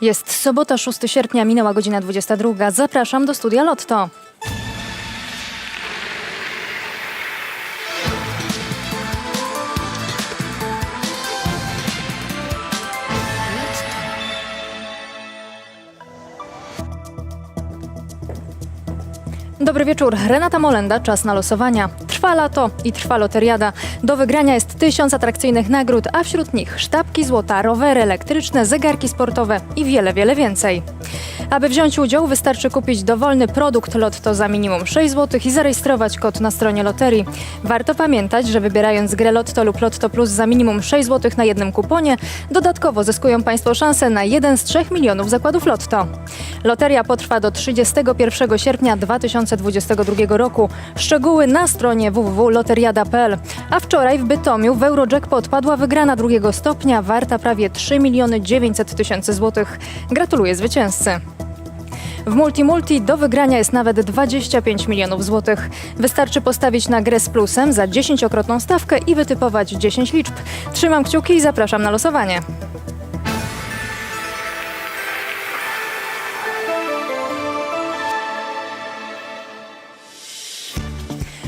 Jest sobota, 6 sierpnia, minęła godzina 22. Zapraszam do studia Lotto. Dobry wieczór. Renata Molenda, czas na losowania. Trwa lato i trwa loteriada. Do wygrania jest tysiąc atrakcyjnych nagród, a wśród nich sztabki złota, rowery elektryczne, zegarki sportowe i wiele, wiele więcej. Aby wziąć udział, wystarczy kupić dowolny produkt Lotto za minimum 6 zł i zarejestrować kod na stronie loterii. Warto pamiętać, że wybierając grę Lotto lub Lotto Plus za minimum 6 zł na jednym kuponie, dodatkowo zyskują Państwo szansę na jeden z 3 milionów zakładów Lotto. Loteria potrwa do 31 sierpnia 2022 roku. Szczegóły na stronie www.loteriada.pl. A wczoraj w Bytomiu w Eurojackpot padła wygrana drugiego stopnia, warta prawie 3 miliony 900 tysięcy złotych. Gratuluję zwycięzcy. W Multimulti do wygrania jest nawet 25 milionów złotych. Wystarczy postawić na grę z plusem za 10-krotną stawkę i wytypować 10 liczb. Trzymam kciuki i zapraszam na losowanie.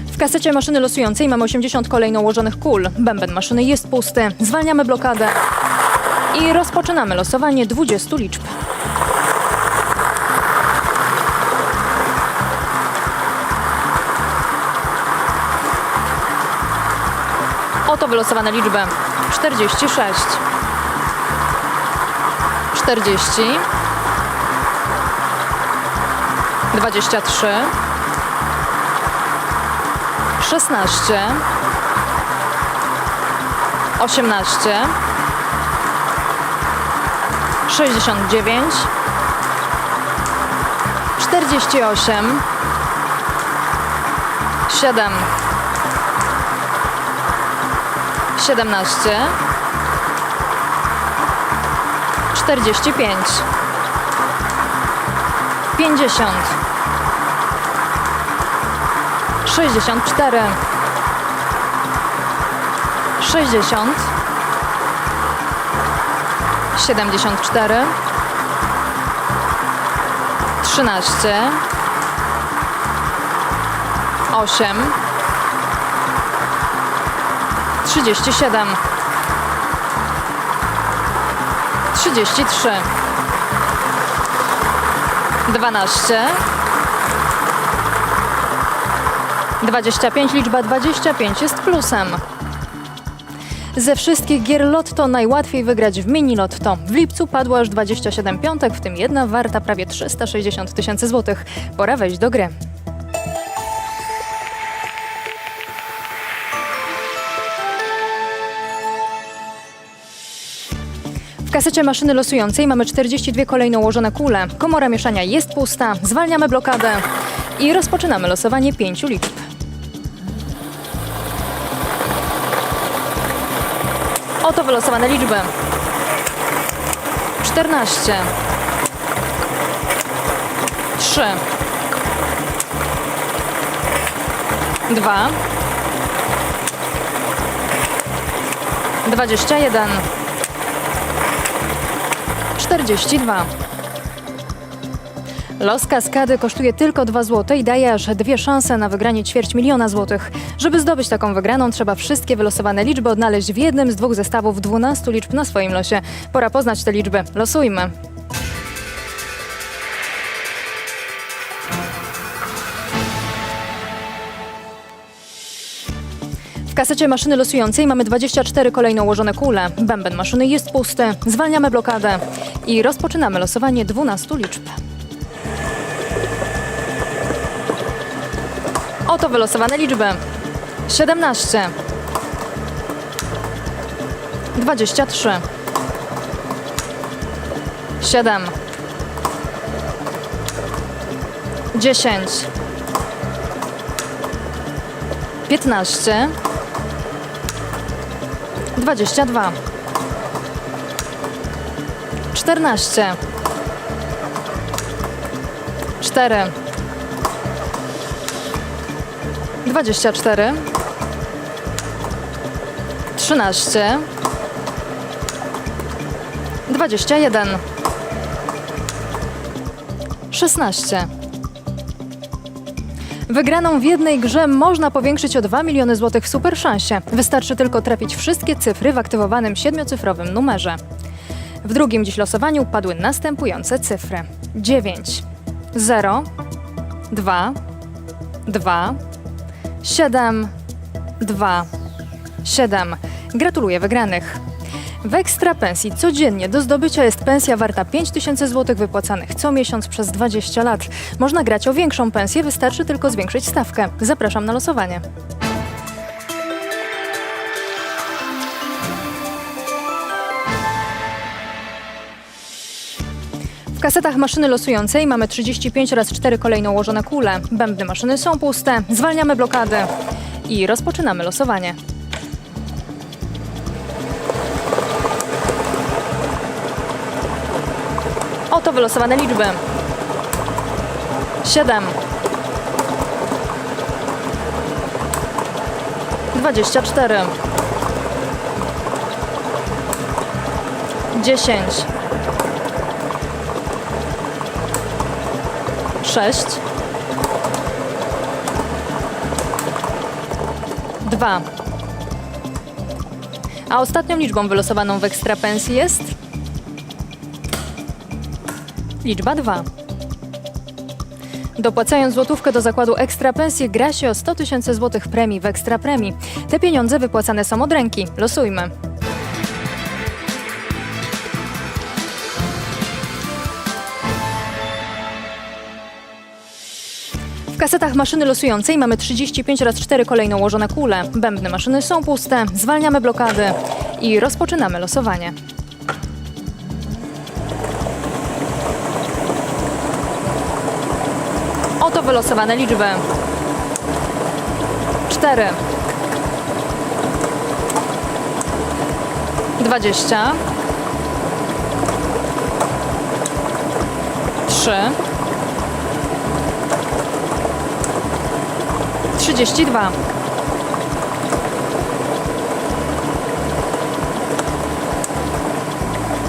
W kasecie maszyny losującej mamy 80 kolejno ułożonych kul. Bęben maszyny jest pusty. Zwalniamy blokadę i rozpoczynamy losowanie 20 liczb. Oto wylosowane liczby. 46 40 23 16 18 69 48 7 17 45 50 64 60 74 13 8 37 33 12 25 liczba 25 jest plusem. Ze wszystkich gier Lotto najłatwiej wygrać w mini Lotto. W lipcu padło aż 27 piątek, w tym jedna warta prawie 360 tysięcy złotych. Pora wejść do gry. W kasecie maszyny losującej mamy 42 kolejno ułożone kule. Komora mieszania jest pusta, zwalniamy blokadę i rozpoczynamy losowanie pięciu liczb. Oto wylosowane liczby. 14 3 2 21 42 Los kaskady kosztuje tylko 2 zł i daje aż dwie szanse na wygranie ćwierć miliona złotych. Żeby zdobyć taką wygraną, trzeba wszystkie wylosowane liczby odnaleźć w jednym z dwóch zestawów 12 liczb na swoim losie. Pora poznać te liczby. Losujmy. Kasecie maszyny losującej mamy 24 kolejno ułożone kule. Bęben maszyny jest pusty. Zwalniamy blokadę i rozpoczynamy losowanie 12 liczb. Oto wylosowane liczby. 17 23 7 10 15 22 14 4 24 13 21 16. Wygraną w jednej grze można powiększyć o 2 miliony złotych w super szansie. Wystarczy tylko trafić wszystkie cyfry w aktywowanym siedmiocyfrowym numerze. W drugim dziś losowaniu padły następujące cyfry: 9, 0, 2, 2, 7, 2, 7. Gratuluję wygranych. W ekstra pensji codziennie do zdobycia jest pensja warta 5000 zł wypłacanych co miesiąc przez 20 lat. Można grać o większą pensję, wystarczy tylko zwiększyć stawkę. Zapraszam na losowanie. W kasetach maszyny losującej mamy 35 oraz 4 kolejno ułożone kule. Bębny maszyny są puste, zwalniamy blokady i rozpoczynamy losowanie. Oto wylosowane liczby. 7 24 10 6 2 A ostatnią liczbą wylosowaną w ekstra pensji jest liczba 2. Dopłacając złotówkę do zakładu Ekstra Pensji gra się o 100 tysięcy złotych premii w Ekstra Premii. Te pieniądze wypłacane są od ręki. Losujmy. W kasetach maszyny losującej mamy 35 oraz 4 kolejno ułożone kule. Bębny maszyny są puste, zwalniamy blokady i rozpoczynamy losowanie. Oto wylosowane liczby. 4 20 3 32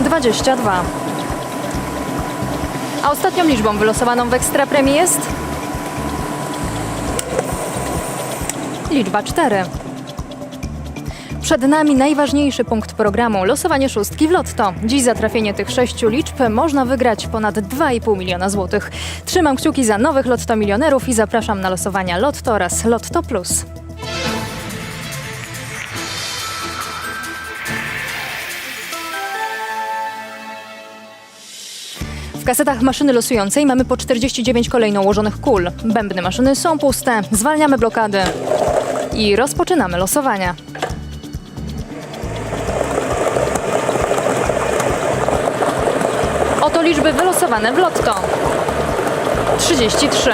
22 A ostatnią liczbą wylosowaną w ekstra premii jest liczba 4. Przed nami najważniejszy punkt programu losowanie szóstki w Lotto. Dziś za trafienie tych sześciu liczb można wygrać ponad 2,5 miliona złotych. Trzymam kciuki za nowych Lotto milionerów i zapraszam na losowania Lotto oraz Lotto Plus. W kasetach maszyny losującej mamy po 49 kolejno ułożonych kul. Bębny maszyny są puste, zwalniamy blokady i rozpoczynamy losowania. Oto liczby wylosowane w lotto. 33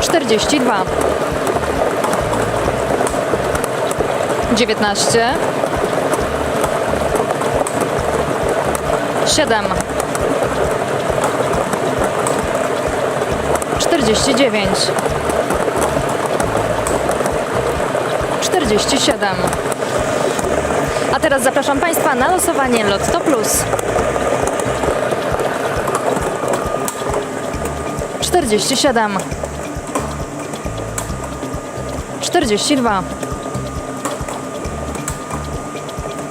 42 19 7 49 47 A teraz zapraszam Państwa na losowanie Lotto Plus. 47 42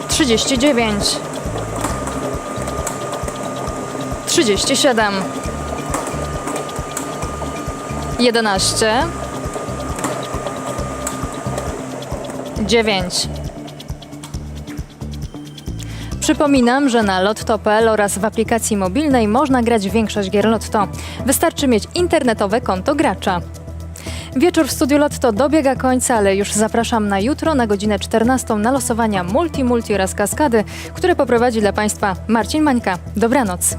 39 37 11 9 Przypominam, że na lotto.pl oraz w aplikacji mobilnej można grać większość gier Lotto. Wystarczy mieć internetowe konto gracza. Wieczór w studiu Lotto dobiega końca, ale już zapraszam na jutro na godzinę 14 na losowania Multi Multi oraz Kaskady, które poprowadzi dla Państwa Marcin Mańka. Dobranoc.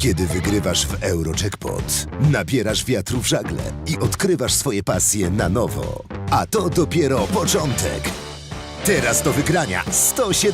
Kiedy wygrywasz w Eurojackpot, nabierasz wiatru w żagle i odkrywasz swoje pasje na nowo. A to dopiero początek. Teraz do wygrania 107